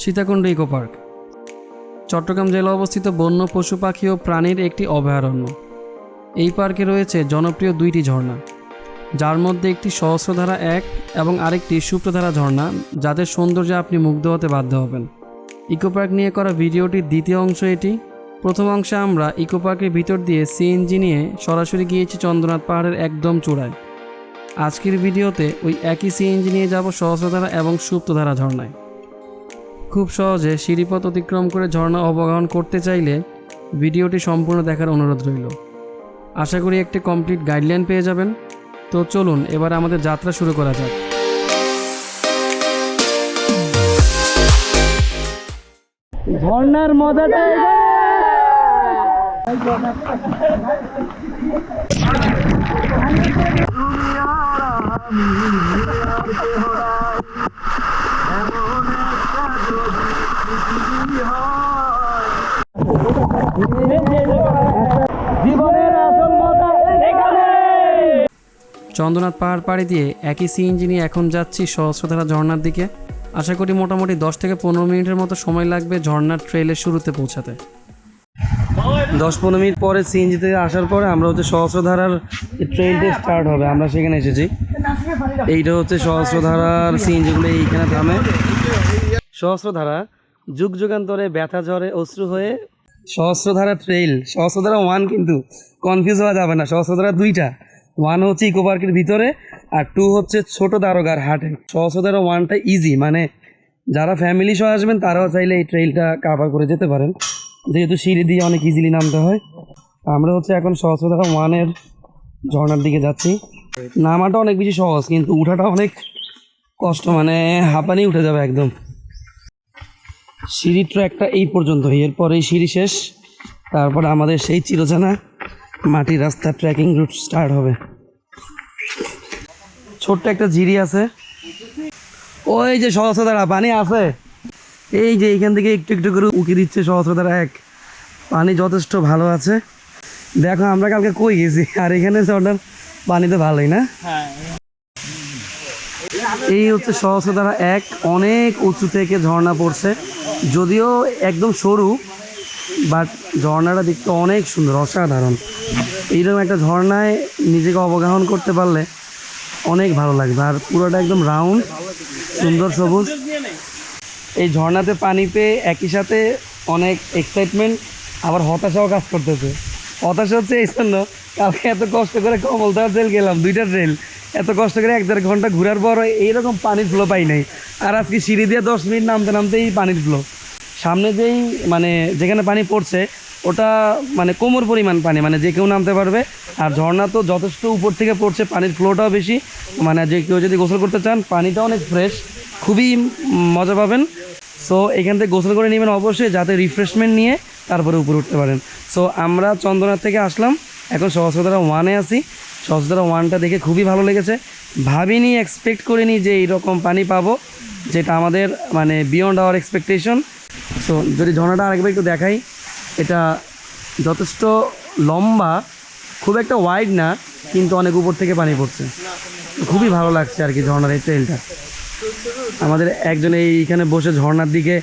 Sitakunda eco park. Chittagong জেলা অবস্থিত বন্য, পশু পাখি ও প্রাণীর একটি অভয়ারণ্য। এই পার্কে রয়েছে জনপ্রিয় দুইটি ঝর্ণা, যার মধ্যে একটি সহস্রধারা এক এবং আরেকটি সুপ্রধারা ঝর্ণা, যাদের সৌন্দর্যে আপনি মুগ্ধ হতে বাধ্য হবেন। ইকো পার্ক নিয়ে করা ভিডিওটির দ্বিতীয় অংশ এটি। প্রথম অংশে আমরা ইকো পার্কের ভিতর দিয়ে সিএনজি নিয়ে সরাসরি গিয়েছি চন্দ্রনাথ পাহাড়ের একদম চূড়ায়। আজকের ভিডিওতে ওই একই সিএনজি নিয়ে যাব সহস্রধারা এবং সুপ্তধারা ঝর্ণায়। খুব সহজে সিঁড়িপথ অতিক্রম করে ঝর্ণা অবগাহন করতে চাইলে ভিডিওটি সম্পূর্ণ দেখার অনুরোধ রইল আশা করি একটি কমপ্লিট গাইডলাইন পেয়ে যাবেন তো চলুন এবার আমাদের যাত্রা শুরু করা যাক ঝর্ণার মজাটা জীবনের আসল মজা এখানে চন্দ্রনাথ পাহাড় পাড়ি দিয়ে একই সিএনজি নিয়ে এখন যাচ্ছি সহস্রধারা ঝর্ণার দিকে। আশা করি মোটামুটি দশ থেকে পনেরো মিনিটের মতো সময় লাগবে ঝর্ণার ট্রেলের শুরুতে পৌঁছাতে। দশ পনেরো মিনিট পরে সিএনজি থেকে আসার পরে আমরা হচ্ছে সহস্রধারার ট্রেনটা স্টার্ট হবে। আমরা সেখানে এসেছি। এইটা হচ্ছে সহস্রধারার সিএনজিগুলো এইখানে থামে। সহস্রধারা যুগ যুগান্তরে ব্যথা ঝরে অশ্রু হয়ে সহস্রধারা ট্রেইল সহস্রধারা ওয়ান কিন্তু কনফিউজ হওয়া যাবে না। সহস্রধারা দুইটা। ওয়ান হচ্ছে ইকো পার্কের ভিতরে আর টু হচ্ছে ছোট দারোগার হাটে। সহস্রধারা ওয়ানটা ইজি মানে যারা ফ্যামিলি সহ আসবেন তারাও চাইলে এই ট্রেইলটা কাভার করে যেতে পারেন। যেহেতু সিঁড়ি দিয়ে অনেক ইজিলি নামতে হয়। আমরা হচ্ছে এখন সহস্রধারা ওয়ানের ঝর্নার দিকে যাচ্ছি। নামাটা অনেক বেশি সহজ, কিন্তু উঠাটা অনেক কষ্ট মানে হাঁপানি উঠে যাবে একদম। সিঁড়ি ট্র্যাকটা এই পর্যন্ত এরপরেই সিঁড়ি শেষ, তারপর আমাদের সেই চিরজানা মাটির রাস্তা ট্রেকিং রুট স্টার্ট হবে। ছোট্ট একটা জিরি আছে। ওই যে সহস্রধারা, পানি আছে। এই যে এইখান থেকে একটু একটু করে উকি দিচ্ছে সহস্রধারা এক। পানি যথেষ্ট ভালো আছে। দেখো, আমরা কালকে কই গেছি? আর এখানে জর্ডান পানি তো ভালোই, না? এই হচ্ছে সহস্রধারা এক। অনেক উঁচু থেকে ঝর্ণা পড়ছে। যদিও একদম সরু বাট ঝর্ণাটা দেখতে অনেক সুন্দর, অসাধারণ। এইরকম একটা ঝর্ণায় নিজেকে অবগাহন করতে পারলে অনেক ভালো লাগবে। আর পুরোটা একদম রাউন্ড, সুন্দর সবুজ। এই ঝর্ণাতে পানি পেয়ে একই সাথে অনেক এক্সাইটমেন্ট আবার হতাশাও কাজ করতেছে। হতাশা হচ্ছে এই জন্য কালকে এত কষ্ট করে কমলদার ট্রেল গেলাম, দুইটা ট্রেল এত কষ্ট করে এক দেড় ঘণ্টা ঘোরার পর এইরকম পানির ফ্লো পাই নাই। আর আজকে সিঁড়ি দিয়ে দশ মিনিট নামতে নামতে এই পানির ফ্লো সামনে যেই মানে যেখানে পানি পড়ছে, ওটা মানে কোমর পরিমাণ পানি মানে যে কেউ নামতে পারবে। আর ঝর্ণা তো যথেষ্ট উপর থেকে পড়ছে, পানির ফ্লোটাও বেশি। মানে যে কেউ যদি গোসল করতে চান, পানিটা অনেক ফ্রেশ খুবই মজা পাবেন। সো এখান থেকে গোসল করে নেবেন অবশ্যই, যাতে রিফ্রেশমেন্ট নিয়ে তারপরে উপরে উঠতে পারেন। সো আমরা চন্দ্রনাথ থেকে আসলাম। এখন সহস্রধারা ওয়ানে আসি সহস্রধারা ওয়ানটা দেখে খুবই ভালো লেগেছে। ভাবিনি এক্সপেক্ট করিনি যে এইরকম পানি পাবো, যেটা আমাদের মানে বিয়ন্ড আওয়ার এক্সপেকটেশন সো যদি ঝর্ণাটা আরেকবার একটু দেখাই, এটা যথেষ্ট লম্বা, খুব একটা ওয়াইড না, কিন্তু অনেক উপর থেকে পানি পড়ছে। খুবই ভালো লাগছে আর কি ঝর্ণার এই ট্রেলটা আমাদের একজন এইখানে বসে ঝর্ণার দিকে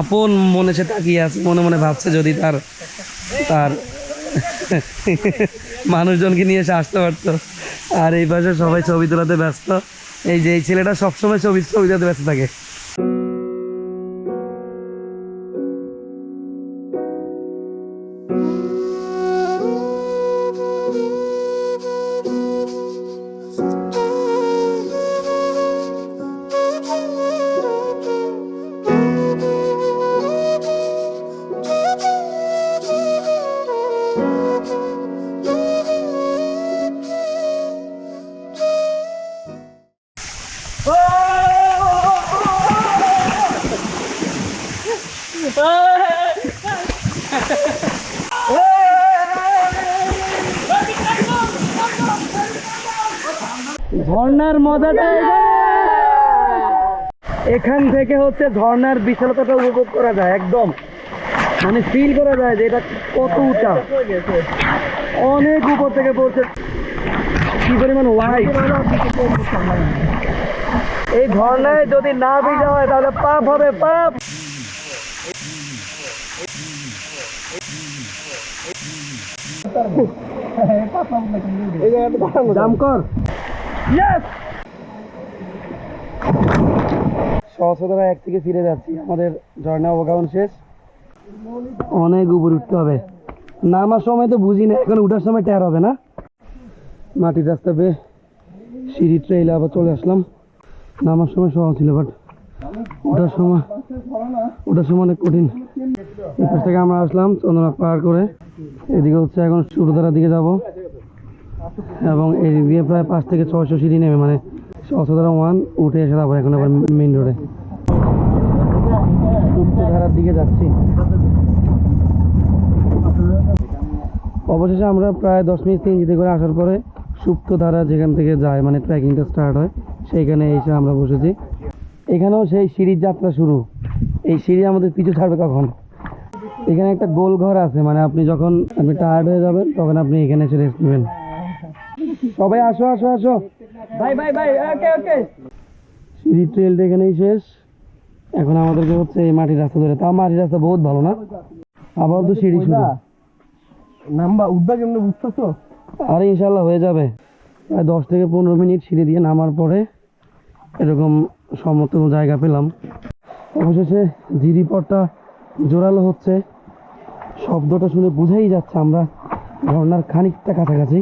আপন মনে সে তাকিয়ে আছে, মনে মনে ভাবছে যদি তার তার মানুষজনকে নিয়ে এসে আসতে পারতো। আর এই পাশে সবাই ছবি তোলাতে ব্যস্ত। এই যে এই ছেলেটা সবসময় ছবি ছবি তোলাতে ব্যস্ত থাকে। ঝর্ণার মজাটা এখান থেকে হচ্ছে ঝর্ণার বিশালতাটা উপভোগ করা যায় একদম। মানে ফিল করা যায় যে এটা কত উঁচা। অনেক উপর থেকে পড়ছে। কি পরিমাণ ওয়াইড এই ঝর্ণায় যদি না ভিজা হয় তাহলে পাপ হবে পাপ। জাম কর সহস্রধারা এক থেকে ফিরে যাচ্ছি। আমাদের ঝর্ণা অবগামন শেষ। অনেক উপরে উঠতে হবে। নামার সময় তো বুঝি না, এখন উঠার সময় টের হবে না। মাটির রাস্তা পেয়ে সিঁড়ি ট্রেইলে আবার চলে আসলাম। নামার সময় সহজ ছিল বাট ওঠার সময় ওঠার সময় অনেক কঠিন। এই পাশ থেকে আমরা আসলাম চন্দ্রনাথ পাহাড় করে। এদিকে হচ্ছে এখন সুরধারার দিকে যাব। এবং এই দিয়ে প্রায় পাঁচ থেকে ছয়শো সিঁড়ি নেমে মানে অসধারা ওয়ান উঠে এসে তারপর এখন আবার মেইন রোডে ধারার দিকে যাচ্ছি। অবশেষে আমরা প্রায় দশ মিনিট তিনজিতে করে আসার পরে সুপ্ত ধারা যেখান থেকে যায় মানে ট্রেকিংটা স্টার্ট হয়, সেইখানে এসে আমরা বসেছি। এখানেও সেই সিঁড়ির যাত্রা শুরু। এই সিঁড়ি আমাদের পিছু ছাড়বে কখন? এখানে একটা গোল ঘর আছে মানে আপনি যখন, আপনি টায়ার্ড হয়ে যাবেন, তখন আপনি এখানে এসে রেস্ট নেবেন। সবাই আসো আসো আসো। ভাই ভাই ভাই ওকে ওকে সিঁড়ির ট্রেলটা এখানেই শেষ। এখন আমাদেরকে হচ্ছে এই মাটির রাস্তা ধরে। তাও মাটির রাস্তা বহুত ভালো না? আবার তো সিঁড়ি শুরু নাম্বার উঠবা কেমনে বুঝতেছো? আরে ইনশাল্লাহ হয়ে যাবে। প্রায় দশ থেকে পনেরো মিনিট সিঁড়ি দিয়ে নামার পরে এরকম সমতল জায়গা পেলাম। অবশেষে জিরিপটটা জোরালো হচ্ছে। শব্দটা শুনে বুঝেই যাচ্ছে আমরা। ঝর্নার খানিকটা কাছাকাছি।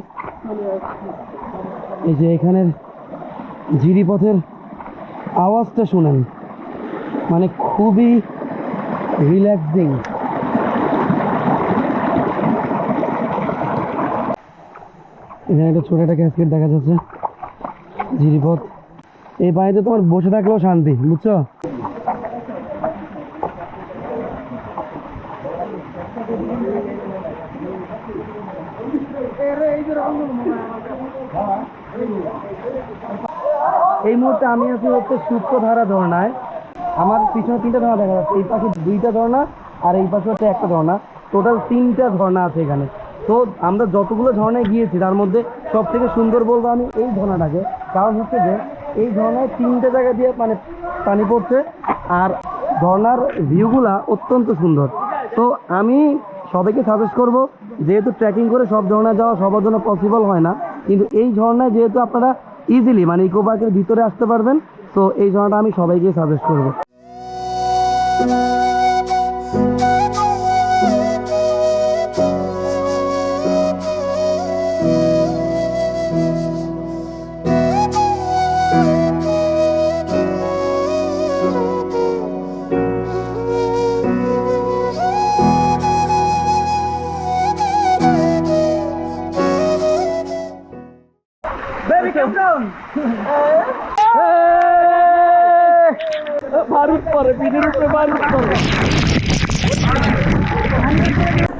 এই যে এখানের জিরিপথের আওয়াজটা শুনেন। মানে খুবই রিল্যাক্সিং এখানে একটা ছোট একটা ক্যাসকেট দেখা যাচ্ছে, জিরিপথ। এই পানিতে তোমার বসে থাকলেও শান্তি, বুঝছ এই মুহূর্তে আমি আছি হচ্ছে সূত্রধারা ঝর্ণায় আমার পিছনে তিনটা ঝর্ণা দেখা যাচ্ছে। এই পাশে দুইটা ঝর্ণা আর এই পাশে হচ্ছে একটা ঝর্ণা টোটাল তিনটা ঝর্ণা আছে এখানে। তো আমরা যতগুলো ঝর্ণায় গিয়েছি, তার মধ্যে সব থেকে সুন্দর বলব আমি এই ঝর্ণাটাকে কারণ হচ্ছে যে এই ঝর্ণায় তিনটে জায়গা দিয়ে মানে পানি পড়ছে আর ঝর্ণার ভিউগুলা অত্যন্ত সুন্দর। তো আমি সবাইকে সাজেস্ট করব, যেহেতু ট্রেকিং করে সব ঝর্ণায় যাওয়া সবার জন্য পসিবল হয় না, কিন্তু এই ঝর্ণায় যেহেতু আপনারা ইজিলি মানে ইকো পার্কের ভিতরে আসতে পারবেন। তো এই জন্যটা আমি সবাইকে সাজেস্ট করব। বারুদ পরে পিঠের উপরে বারুদ পরে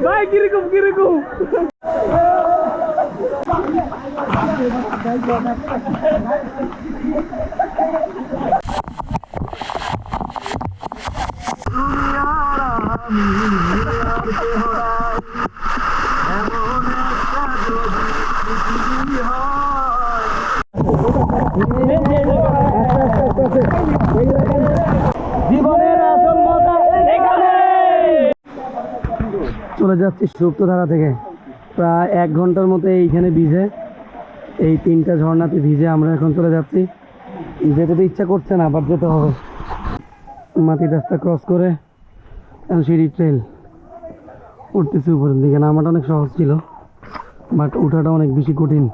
ভাই কীরকম কীরকম জীবনের আসল মজা এখানে চলে যাচ্ছি সুপ্তধারা থেকে। প্রায় এক ঘণ্টার মতো এইখানে ভিজে, এই তিনটা ঝর্ণাতে ভিজে আমরা এখন চলে যাচ্ছি। যেতে তো ইচ্ছা করছে না, আবার যেতে হবে। মাটির রাস্তা ক্রস করে সিঁড়ি ট্রেল উঠতেছি উপরের দিকে। নামাটা অনেক সহজ ছিল বাট ওঠাটা অনেক বেশি কঠিন।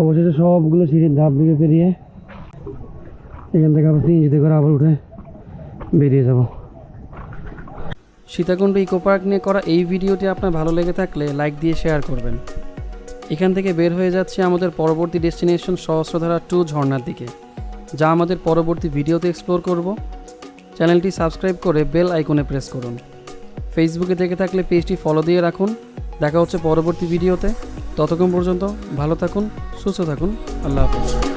অবশেষে সবগুলো সিঁড়ির ধাপ দিকে পেরিয়ে এখান থেকে আবার সিএনজিতে করে আবার উঠে বেরিয়ে যাব। সীতাকুণ্ড ইকো পার্ক নিয়ে করা এই ভিডিওটি আপনার ভালো লেগে থাকলে লাইক দিয়ে শেয়ার করবেন। এখান থেকে বের হয়ে যাচ্ছে আমাদের পরবর্তী ডেস্টিনেশন সহস্রধারা টু ঝর্নার দিকে, যা আমাদের পরবর্তী ভিডিওতে এক্সপ্লোর করব। চ্যানেলটি সাবস্ক্রাইব করে বেল আইকনে প্রেস করুন। ফেসবুকে দেখে থাকলে পেজটি ফলো দিয়ে রাখুন। দেখা হচ্ছে পরবর্তী ভিডিওতে। ততক্ষণ পর্যন্ত ভালো থাকুন, সুস্থ থাকুন। আল্লাহ হাফেজ।